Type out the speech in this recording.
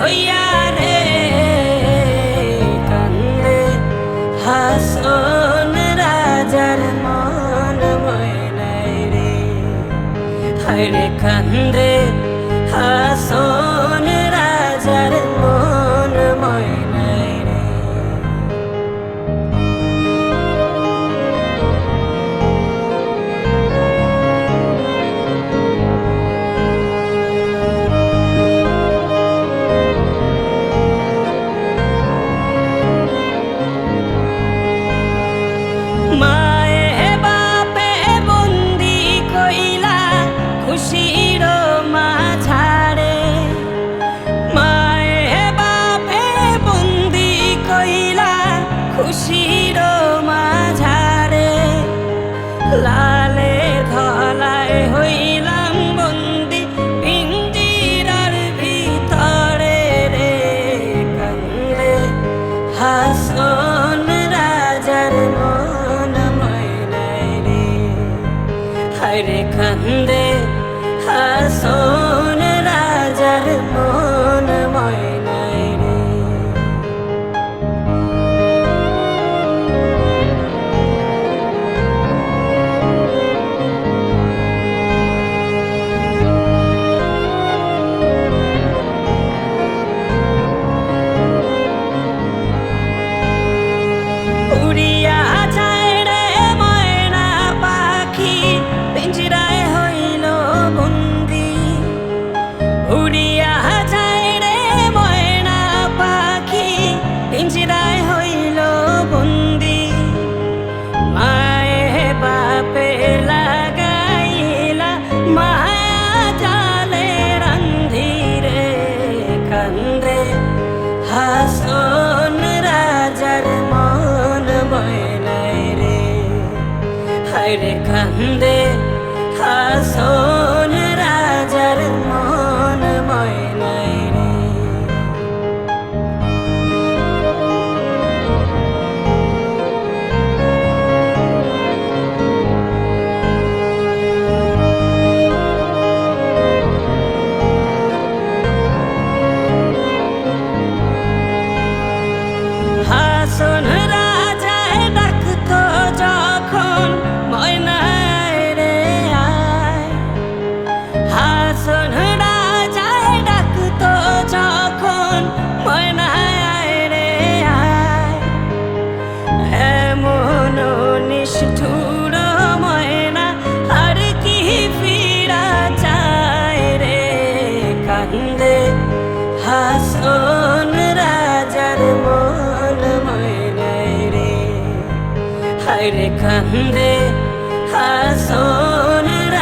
হইয়া রে কান্দে হাসন রাজার মন ময়নাই রে। হায়রে কান্দে হাসন হায়রে কান্দে হাসন রাজার হায়রে কান্দে হাসন রাজার মন ময়নাই রে হাসন নিষ্ঠুর ময়না, আর কি ফিরা রে কান্দে? হাসন রাজার মন মায় রে। হায় রে কান্দে, হাসন রে।